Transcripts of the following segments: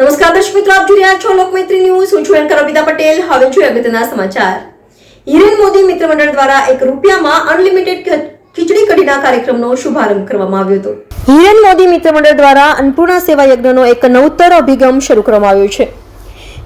દર્શક મિત્રો, આપ જોઈ રહ્યા છો લોકમૈત્રી ન્યૂઝ. હું છું એન્કર અમિતા પટેલ. હવે જોઈએ અગત્યના સમાચાર. હિરેન મોદી મિત્ર મંડળ દ્વારા એક રૂપિયામાં અનલિમિટેડ ખીચડી કઢીના કાર્યક્રમનો શુભારંભ કરવામાં આવ્યો હતો. હિરેન મોદી મિત્ર મંડળ દ્વારા અન્નપૂર્ણા સેવા યજ્ઞનો એક નવતર અભિગમ શરૂ કરવામાં આવ્યો છે.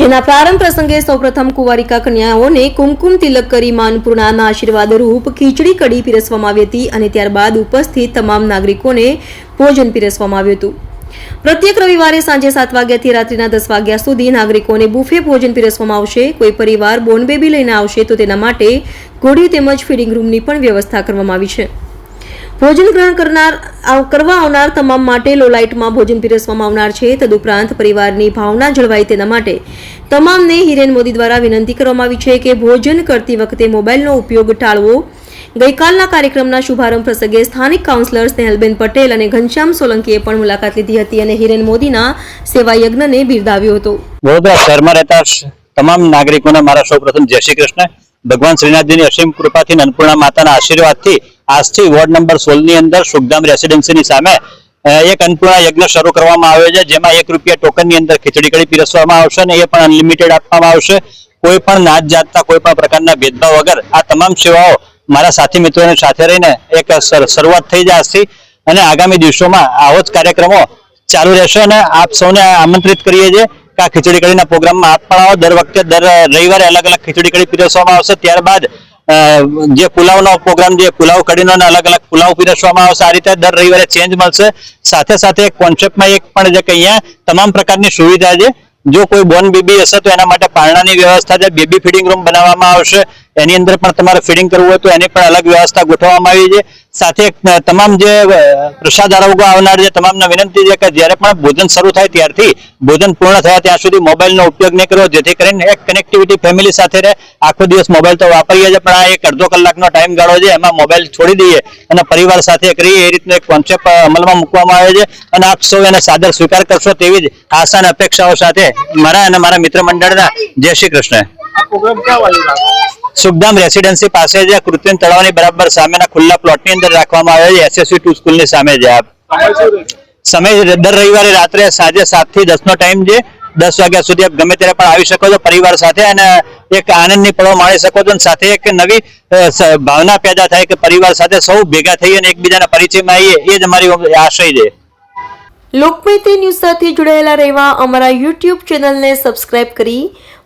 જેના પ્રારંભ પ્રસંગે સૌપ્રથમ કુંવારિકા કન્યાઓને કુમકુમ તિલક કરી મા આશીર્વાદ રૂપ ખીચડી કઢી પીરસવામાં આવી હતી અને ત્યારબાદ ઉપસ્થિત તમામ નાગરિકોને ભોજન પીરસવામાં આવ્યું હતું. પ્રત્યેક રવિવારે સાંજે સાત વાગ્યાથી રાત્રિના દસ વાગ્યા સુધી નાગરિકોને બુફે ભોજન પીરસવામાં આવશે. કોઈ પરિવાર બોર્ન બેબી લઈને આવશે તો તેના માટે ઘોડી તેમજ ફીડિંગ રૂમની પણ વ્યવસ્થા કરવામાં આવી છે. ભોજન ગ્રહણ કરનાર કરવા આવનાર તમામ માટે લોલાઇટમાં ભોજન પીરસવામાં આવનાર છે. તદુપરાંત પરિવારની ભાવના જળવાય તેના માટે તમામને હિરેન મોદી દ્વારા વિનંતી કરવામાં આવી છે કે ભોજન કરતી વખતે મોબાઈલનો ઉપયોગ ટાળવો. ગઈકાલના કાર્યક્રમના શુભારંભ પ્રસંગે સ્થાનિક કાઉન્સિલર સ્નેહલબેન પટેલ અને ઘનશ્યામ સોલંકીએ પણ મુલાકાત લીધી હતી અને હિરેન મોદીના સેવા યજ્ઞને બિરદાવ્યો હતો. વડોદરા શહેરમાં રહેતા તમામ નાગરિકોને મારા સૌપ્રથમ જય શ્રી કૃષ્ણ. ભગવાન શ્રીનાથજીની અસીમ કૃપાથી અન્નપૂર્ણા માતાના આશીર્વાદથી આજથી વોર્ડ નંબર સોળની અંદર સુખધામ રેસિડેન્સીની સામે એક અન્નપૂર્ણા યજ્ઞ શરૂ કરવામાં આવ્યો છે, જેમાં એક રૂપિયા ટોકનની અંદર ખીચડી કડી પીરસવામાં આવશે અને એ પણ અનલિમિટેડ આપવામાં આવશે. કોઈ પણ નાત જાતના કોઈ પણ પ્રકારના ભેદભાવ વગર આ તમામ સેવાઓ મારા સાથી મિત્રોને સાથે રહીને એક શર- શરૂઆત થઈ જાય આજથી અને આગામી દિવસોમાં આવો જ કાર્યક્રમો ચાલુ રહેશે અને આપ સૌને આમંત્રિત કરીએ છીએ કે આ ખીચડી કઢીના પ્રોગ્રામમાં આપ પણ આવો. દર વખતે, દર રવિવારે અલગ અલગ ખીચડી કઢી પીરસવામાં આવશે. ત્યારબાદ જે પુલાવનો પ્રોગ્રામ, જે પુલાવ અને અલગ અલગ પુલાવ પીરસવામાં આવશે, આ રીતે દર રવિવારે ચેન્જ મળશે. સાથે સાથે એક કોન્સેપ્ટમાં એક પણ છે કે અહીંયા તમામ પ્રકારની સુવિધા છે. જો કોઈ બોર્ન બેબી હશે તો એના માટે પારણાની વ્યવસ્થા છે. બેબી ફીડિંગ રૂમ બનાવવામાં આવશે. એની અંદર પણ તમારે ફીડિંગ કરવું હોય તો એની પણ અલગ વ્યવસ્થા ગોઠવવામાં આવી છે. સાથે તમામ જે પ્રસાદ આરોગ્ય આવનાર છે, તમામને વિનંતી છે કે જ્યારે પણ ભોજન શરૂ થાય ત્યારથી ભોજન પૂર્ણ થયા ત્યાં સુધી મોબાઈલનો ઉપયોગ નહીં કરવો, જેથી કરીને એક કનેક્ટિવિટી ફેમિલી સાથે રહે. આખો દિવસ મોબાઈલ તો વાપરીએ છીએ, પણ આ એક અડધો કલાકનો ટાઈમ ગાળો છે, એમાં મોબાઈલ છોડી દઈએ અને પરિવાર સાથે કરીએ, એ રીતનો એક કોન્સેપ્ટ અમલમાં મૂકવામાં આવે છે. અને આપ સૌ એને સાદર સ્વીકાર કરશો તેવી જ આશા અને અપેક્ષાઓ સાથે મારા અને મારા મિત્ર મંડળના જય શ્રી કૃષ્ણ. સુખધામ રેસીડેન્સી પાસે જે કૃત્રિમ તળાવની બરાબર સામેના ખુલ્લા પ્લોટની અંદર રાખવામાં આવે છે એસએસસી ટુ સ્કૂલની સામે જે આપ. સમય દર રવિવારે રાત્રે સાંજે સાતથી દસ નો ટાઈમ છે. દસ વાગ્યા સુધી આપ ગમે ત્યારે પણ આવી શકો છો પરિવાર સાથે અને એક આનંદની પળો માણી શકો છો અને સાથે એક નવી ભાવના પેદા થાય કે પરિવાર સાથે સૌ ભેગા થઈ અને એકબીજાના પરિચયમાં આવીએ એ જ અમારી આશય છે. લોકમૈત્રી ન્યૂઝ સાથે જોડાયેલા રહેવા અમારા યુટ્યુબ ચેનલને સબસ્ક્રાઇબ કરી